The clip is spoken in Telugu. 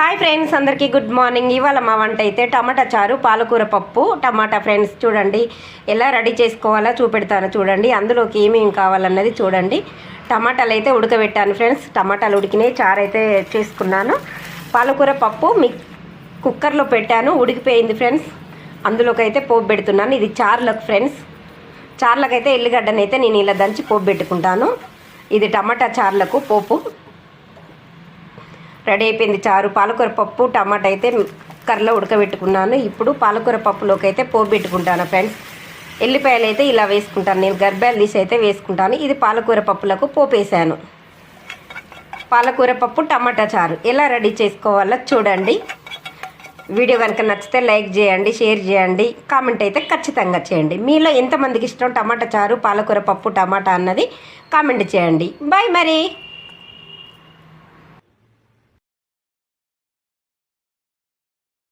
హాయ్ ఫ్రెండ్స్ అందరికీ గుడ్ మార్నింగ్. ఇవాళ మా వంట అయితే టమాటా చారు పాలకూర పప్పు టమాటా ఫ్రెండ్స్ చూడండి. ఎలా రెడీ చేసుకోవాలో చూపెడతాను చూడండి. అందులోకి ఏమేమి కావాలన్నది చూడండి. టమాటాలు అయితే ఉడకబెట్టాను ఫ్రెండ్స్. టమాటాలు ఉడికినాయి చారు అయితే చేసుకున్నాను. పాలకూర పప్పు మీ కుక్కర్లో పెట్టాను ఉడికిపోయింది ఫ్రెండ్స్. అందులోకి అయితే పోపు పెడుతున్నాను. ఇది చార్లకు ఫ్రెండ్స్. చార్లకైతే ఎల్లిగడ్డనైతే నేను ఇలా దంచి పోపు పెట్టుకుంటాను. ఇది టమాటా చార్లకు పోపు. రెడీ అయిపోయింది చారు. పాలకూర పప్పు టమాటా అయితే కర్రలో ఉడకబెట్టుకున్నాను. ఇప్పుడు పాలకూర పప్పులోకి అయితే పోబెట్టుకుంటాను పెట్టుకుంటాను ఫ్రెండ్స్. ఎల్లిపాయలు అయితే ఇలా వేసుకుంటాను. నేను గర్భాలు తీసి అయితే వేసుకుంటాను. ఇది పాలకూర పప్పులకు పోపేశాను పాలకూర పప్పు టమాటా చారు. ఎలా రెడీ చేసుకోవాలో చూడండి. వీడియో కనుక నచ్చితే లైక్ చేయండి షేర్ చేయండి కామెంట్ అయితే ఖచ్చితంగా చేయండి. మీలో ఎంతమందికి ఇష్టం టమాటా చారు పాలకూర పప్పు టమాటా అన్నది కామెంట్ చేయండి. బాయ్ మరి.